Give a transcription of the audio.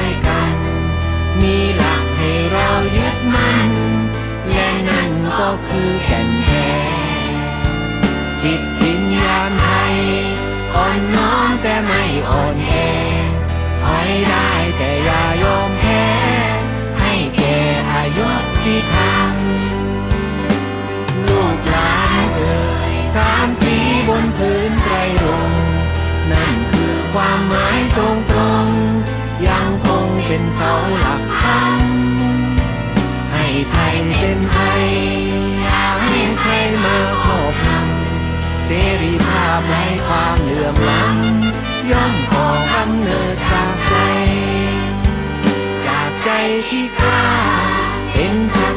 ย ก็คือก่นแท้จิตวิญญาณไทย อ่อนน้อมแต่ไม่อ่อนแอถอยได้แต่อย่ายอมแพ้ ให้แก่อายุที่ทำลูกหลานเอ่ยสามสีบนพื้นไตรรงนั่นคือความหมายตรงตรงยังคงเป็นเสาหลักธรรมให้ไทยเป็นไทย รีภาพไร้ความเหลื่อมล้ำย่อมขอพันเนิดจากใจ จากใจที่กล้าเป็นไท